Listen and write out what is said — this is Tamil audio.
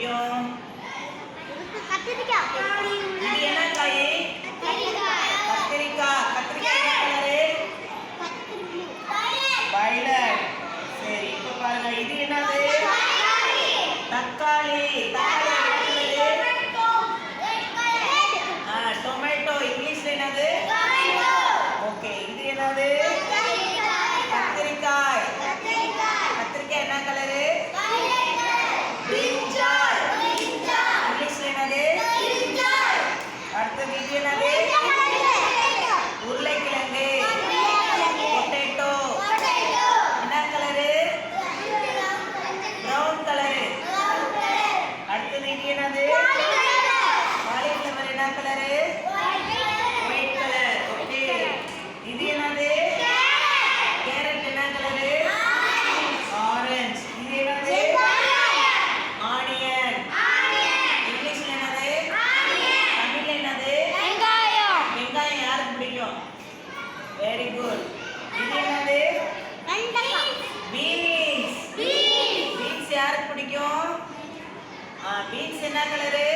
பிடிக்கும் இது என்ன காய் கத்திரிக்காய் கத்திரிக்காய் வயலட் சரி இப்போ இது என்னது? தக்காளி. தக்காளி. முடியும் வெரி குட் இது என்னது? பீன்ஸ் பீன்ஸ் யாருக்கு பிடிக்கும்? பீன்ஸ் என்ன கலரு